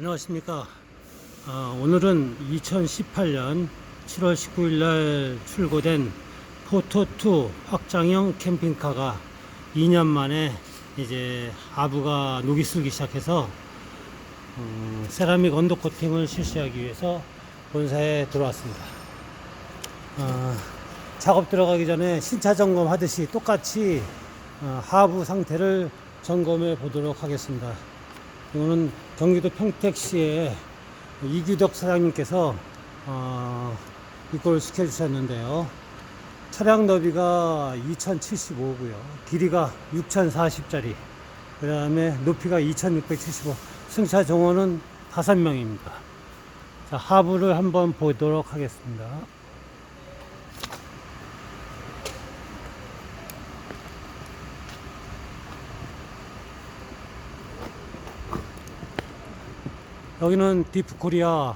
안녕하십니까. 아, 오늘은 2018년 7월 19일 날 출고된 포토2 확장형 캠핑카가 2년 만에 이제 하부가 녹이 슬기 시작해서 음, 세라믹 언더 코팅을 실시하기 위해서 본사에 들어왔습니다. 아, 작업 들어가기 전에 신차 점검 하듯이 똑같이 어, 하부 상태를 점검해 보도록 하겠습니다. 이거는 경기도 평택시의 이규덕 사장님께서 어, 이걸 시켜주셨는데요. 차량 너비가 2075고요. 길이가 6040짜리. 그 다음에 높이가 2675. 승차 정원은 5명입니다. 자, 하부를 한번 보도록 하겠습니다. 여기는 디프코리아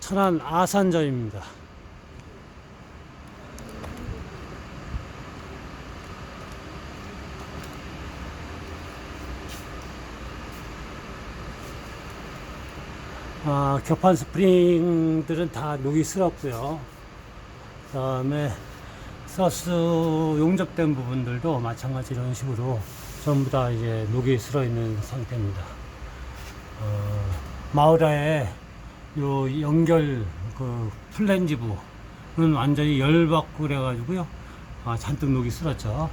천안 아산점입니다. 아, 격판 스프링들은 다 녹이 슬었고요. 그 다음에 서스 용접된 부분들도 마찬가지 이런 식으로 전부 다 이제 녹이 슬어 있는 상태입니다. 어, 마우라의 요 연결 그 플랜지 부는 완전히 열받고 그래가지고요. 아, 잔뜩 녹이 슬었죠.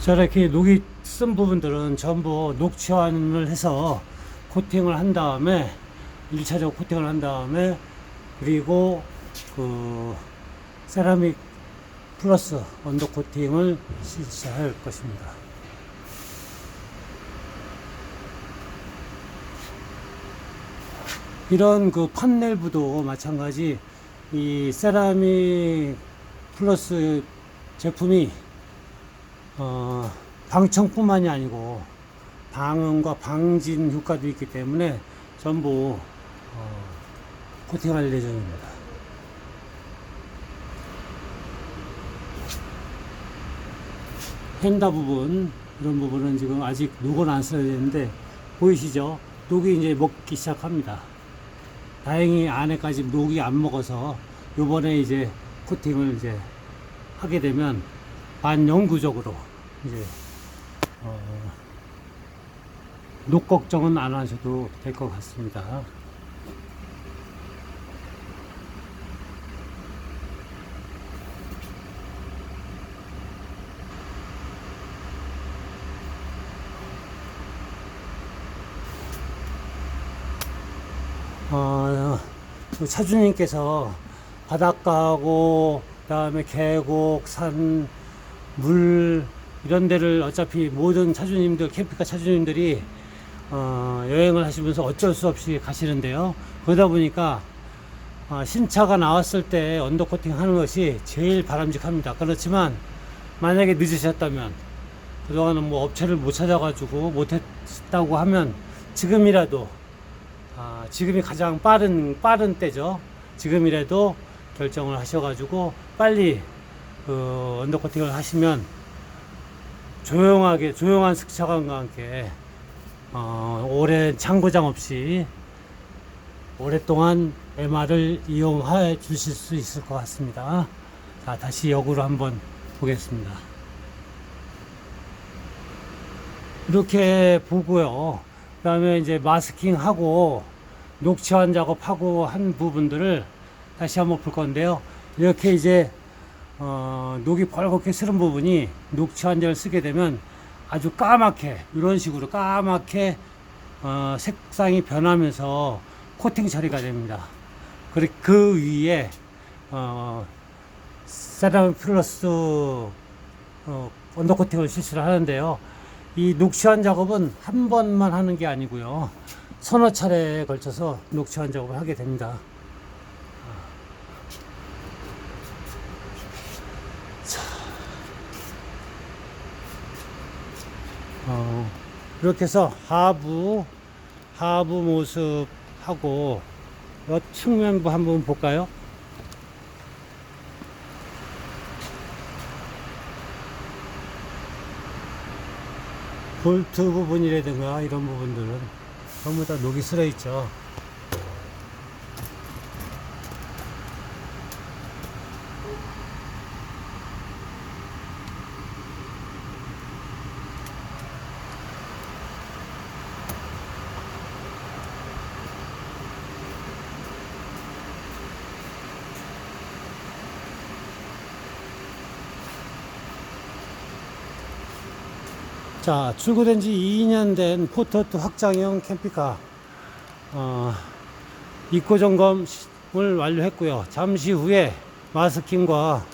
저렇게 녹이 쓴 부분들은 전부 녹치환을 해서 코팅을 한 다음에 1차적 코팅을 한 다음에 그리고 그 세라믹 플러스 언더 코팅을 실시할 것입니다. 이런 그 판넬부도 마찬가지 이 세라믹 플러스 제품이 어, 방청뿐만이 아니고 방음과 방진 효과도 있기 때문에 전부 어, 코팅할 예정입니다. 펜다 부분 이런 부분은 지금 아직 녹은 안 써야 되는데 보이시죠? 녹이 이제 먹기 시작합니다. 다행히 안에까지 녹이 안 먹어서 요번에 이제 코팅을 이제 하게 되면 반영구적으로 이제 어, 녹 걱정은 안 하셔도 될 것 같습니다. 어, 그 차주님께서 바닷가하고 그다음에 계곡, 산, 물 이런 데를 어차피 모든 차주님들 캠핑카 차주님들이 어, 여행을 하시면서 어쩔 수 없이 가시는데요. 그러다 보니까 어, 신차가 나왔을 때 언더 코팅 하는 것이 제일 바람직합니다. 그렇지만 만약에 늦으셨다면 그동안은 뭐 업체를 못 찾아가지고 못했다고 하면 지금이라도 아, 지금이 가장 빠른 빠른 때죠. 지금이라도 결정을 하셔가지고 빨리 그 언더코팅을 하시면 조용하게 조용한 승차감과 함께 어, 오랜 창고장 없이 오랫동안 MR을 이용해 주실 수 있을 것 같습니다. 자, 다시 역으로 한번 보겠습니다. 이렇게 보고요. 그 다음에 이제 마스킹 하고 녹치환 작업하고 한 부분들을 다시 한번 볼 건데요. 이렇게 이제 어, 녹이 벌겋게 쓰는 부분이 녹치환제를 쓰게 되면 아주 까맣게 이런 식으로 까맣게 어, 색상이 변하면서 코팅 처리가 됩니다. 그리고 그 위에 어, 세라믹 플러스 어, 언더 코팅을 실시를 하는데요. 이 녹치환 작업은 한 번만 하는 게 아니고요. 서너 차례에 걸쳐서 녹치환 작업을 하게 됩니다. 어, 이렇게 해서 하부 하부 모습하고 이 측면부 한번 볼까요? 볼트 부분이라든가 이런 부분들은 전부 다 녹이 슬어 있죠. 자, 출고된 지 2년 된 포터트 확장형 캠핑카. 어, 입고 점검을 완료했고요. 잠시 후에 마스킹과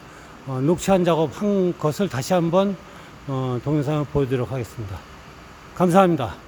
어, 녹취한 작업 한 것을 다시 한번 어, 동영상을 보여드리도록 하겠습니다. 감사합니다.